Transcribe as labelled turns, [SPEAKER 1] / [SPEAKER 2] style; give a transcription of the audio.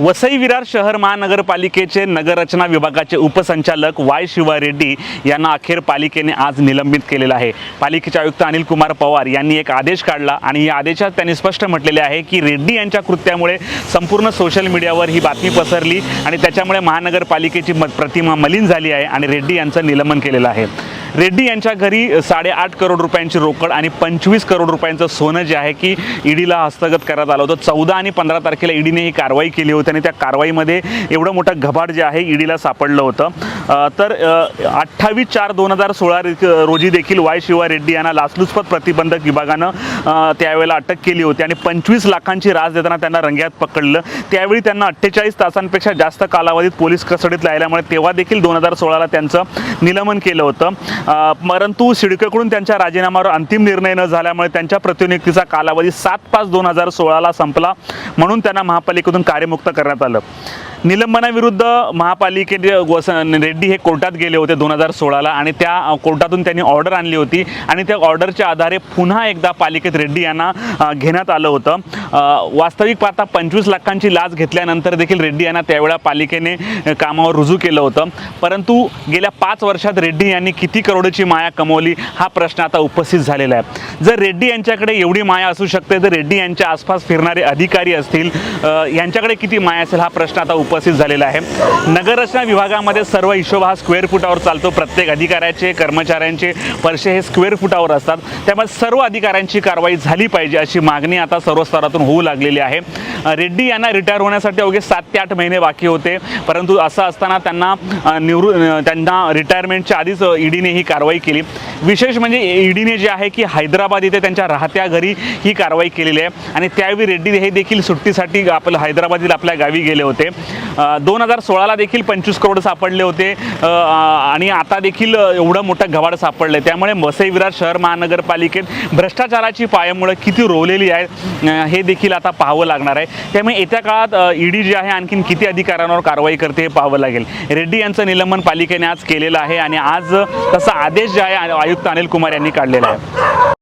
[SPEAKER 1] वसई विरार शहर महानगरपालिकेचे नगररचना विभागाचे उपसंचालक वाय शिवा रेड्डी यांना अखेर पालिकेने आज निलंबित केलेलं आहे. पालिकेचे आयुक्त अनिल कुमार पवार यांनी एक आदेश काढला आणि या आदेशात त्यांनी स्पष्ट म्हटलेले आहे की रेड्डी यांच्या कृत्यामुळे संपूर्ण सोशल मीडियावर ही बातमी पसरली आणि त्याच्यामुळे महानगरपालिकेची प्रतिमा मलिन झाली आहे आणि रेड्डी यांचं निलंबन केलेलं आहे. रेड्डी यांच्या घरी साडेआठ करोड रुपयांची रोकड आणि पंचवीस करोड रुपयांचं सोनं जे आहे की ईडीला हस्तगत करण्यात आलं होतं. चौदा आणि पंधरा तारखेला ईडीने ही कारवाई केली होती आणि त्या कारवाईमध्ये एवढं मोठं घबाड जे आहे ईडीला सापडलं होतं. तर अठ्ठावीस चार दोन हजार सोळा रोजी देखील वाय शिवा रेड्डी यांना लाचलुचपत प्रतिबंधक विभागानं त्यावेळेला अटक केली होती आणि पंचवीस लाखांची रास देताना त्यांना रंग्यात पकडलं. त्यावेळी त्यांना अठ्ठेचाळीस तासांपेक्षा जास्त कालावधीत पोलीस कस्टडीत राहिल्यामुळे तेव्हा देखील दोन हजार सोळाला त्यांचं निलंबन केलं होतं. परंतु सिडकेकडून त्यांच्या राजीनाम्यावर अंतिम निर्णय न झाल्यामुळे त्यांच्या प्रतिनियुक्तीचा कालावधी सात पाच दोन हजार सोळाला संपला म्हणून त्यांना महापालिकेतून कार्यमुक्त करण्यात आलं. निलंबनाविरुद्ध महापालिकेचे वस रेड्डी हे कोर्टात गेले होते दोन हजार सोळाला आणि त्या कोर्टातून त्यांनी ऑर्डर आणली होती आणि त्या ऑर्डरच्या आधारे पुन्हा एकदा पालिकेत रेड्डी यांना घेण्यात आलं होतं. वास्तविक पाहता पंचवीस लाखांची लाच घेतल्यानंतर देखील रेड्डी यांना त्यावेळा पालिकेने कामावर रुजू केलं होतं. परंतु गेल्या पाच वर्षात रेड्डी यांनी किती करोडची माया कमवली हा प्रश्न आता उपस्थित झालेला आहे. जर रेड्डी यांच्याकडे एवढी माया असू शकते तर रेड्डी यांच्या आसपास फिरणारे अधिकारी असतील यांच्याकडे किती माया असेल हा प्रश्न आता उपस्थित झालेला आहे. नगररचना विभागामध्ये सर्व हिशोब हा स्क्वेअर फुटावर चालतो. प्रत्येक अधिकाऱ्याचे कर्मचाऱ्यांचे पैसे हे स्क्वेअर फुटावर असतात. त्यामुळे सर्व अधिकाऱ्यांची कारवाई झाली पाहिजे अशी मागणी आता सर्व स्तरातून होऊ लागलेली आहे. रेड्डी यांना रिटायर होण्यासाठी अवघे सात ते आठ महिने बाकी होते. परंतु असं असताना त्यांना निवृ त्यांना रिटायरमेंटच्या आधीच ईडीने ही कारवाई केली. विशेष म्हणजे ईडीने जे आहे की हैदराबाद इथे त्यांच्या राहत्या घरी ही कारवाई केलेली आहे. आणि त्यावेळी रेड्डी हे देखील सुट्टीसाठी आपलं हैदराबादील आपल्या गावी गेले होते. दोन हजार सोळाला देखील पंचवीस करोड सापडले होते. आणि आता देखील एवढं मोठं घवाड सापडलं त्यामुळे वसई विरार शहर महानगरपालिकेत भ्रष्टाचाराची पायामुळं किती रोवलेली आहे हे देखील आता पाहावं लागणार आहे. त्यामुळे येत्या काळात ईडी जी आहे आणखीन किती अधिकाऱ्यांवर कारवाई करते हे पाहावं लागेल. रेड्डी यांचं निलंबन पालिकेने आज केलेलं आहे आणि आज तसा आदेश जे आहे आयुक्त अनिल कुमार यांनी काढलेला आहे.